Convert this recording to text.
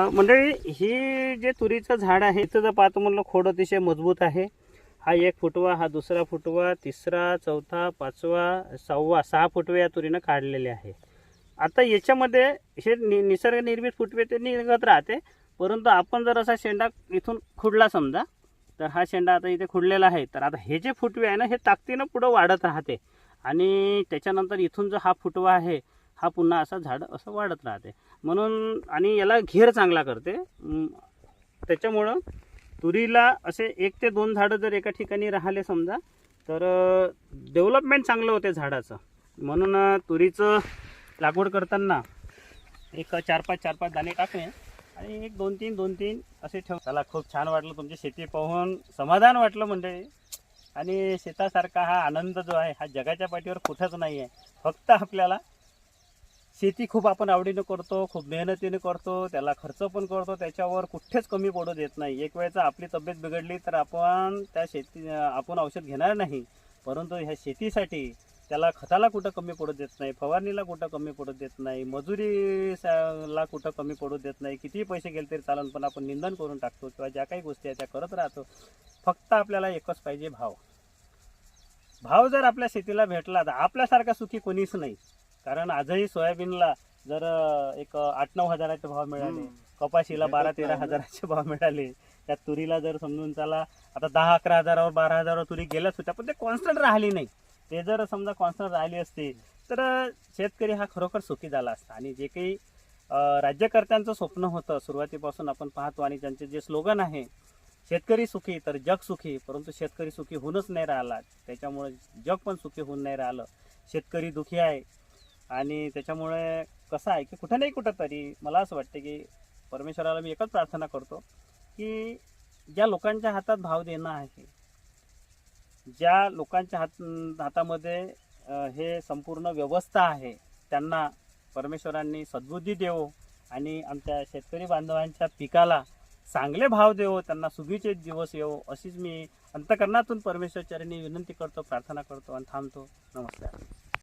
मंडळी ही जे तुरीचं झाड आहे इथं जर पाहतो म्हणलं खोड अतिशय मजबूत आहे. हा एक फुटवा हा दुसरा फुटवा तिसरा चौथा पाचवा सहावा सहा फुटवे या तुरीनं काढलेले आहे. आता याच्यामध्ये हे नि निसर्गनिर्मित फुटवे ते निघत राहते. परंतु आपण जर असा शेंडा इथून खुडला समजा तर हा शेंडा आता इथे खुडलेला आहे. तर आता हे जे फुटवे आहे ना हे ताकदीनं पुढं वाढत राहते. आणि त्याच्यानंतर इथून जो हा फुटवा आहे हा पुन्हा असा झाड असं वाढत राहते. म्हणून आणि याला घेर चांगला करते. त्याच्यामुळं तुरीला असे एक ते दोन झाडं जर एका ठिकाणी राहिले समजा तर डेव्हलपमेंट चांगलं होते झाडाचं. म्हणून तुरीचं लागवड करताना एक चार पाच चार पाच दाणे टाकणे आणि एक दोन तीन दोन तीन असे ठेव. त्याला खूप छान वाटलं तुमची शेती पाहून. समाधान वाटलं म्हणजे आणि शेतासारखा हा आनंद जो आहे हा जगाच्या पाठीवर कुठंच नाही आहे फक्त आपल्याला शेती खूप आपण आवडीनं करतो खूप मेहनतीने करतो त्याला खर्च पण करतो त्याच्यावर कुठेच कमी पडू देत नाही. एक वेळेचा आपली तब्येत बिघडली तर आपण त्या शेती आपण औषध घेणार नाही. परंतु ह्या शेतीसाठी त्याला खताला कुठं कमी पडू देत नाही फवारणीला कुठं कमी पडू देत नाही मजुरीला कुठं कमी पडू देत नाही कितीही पैसे गेले तरी चालन पण आपण निंदन करून टाकतो किंवा ज्या काही गोष्टी आहेत त्या करत राहतो. फक्त आपल्याला एकच पाहिजे भाव. भाव जर आपल्या शेतीला भेटला तर आपल्यासारखा सुखी कोणीच नाही. कारण आजही सोयाबीनला जर एक आठ नऊ हजाराचे भाव मिळाले कपाशीला बारा तेरा हजाराचे भाव मिळाले त्या तुरीला जर समजून चला आता दहा अकरा हजारावर बारा हजारावर तुरी गेल्याच होत्या पण ते कॉन्स्टंट राहिली नाही. ते जर समजा कॉन्स्टंट राहिली असते तर शेतकरी हा खरोखर सुखी झाला असता. आणि जे काही राज्यकर्त्यांचं स्वप्न होतं सुरुवातीपासून आपण पाहतो आणि त्यांचे जे स्लोगन आहे शेतकरी सुखी तर जग सुखी परंतु शेतकरी सुखी होऊनच नाही राहिला. त्याच्यामुळे जग पण सुखी होऊन नाही राहिलं. शेतकरी दुखी आहे आणि त्याच्यामुळे कसं आहे की कुठं नाही कुठं तरी मला असं वाटतं की परमेश्वराला मी एकच प्रार्थना करतो की ज्या लोकांच्या हातात भाव देणं आहे ज्या लोकांच्या हात हातामध्ये हे संपूर्ण व्यवस्था आहे त्यांना परमेश्वरांनी सद्बुद्धी देवो आणि आमच्या शेतकरी बांधवांच्या पिकाला चांगले भाव देवो त्यांना सुगीचे दिवस येवो अशीच मी अंतकरणातून परमेश्वरचरणी विनंती करतो प्रार्थना करतो आणि थांबतो. नमस्कार.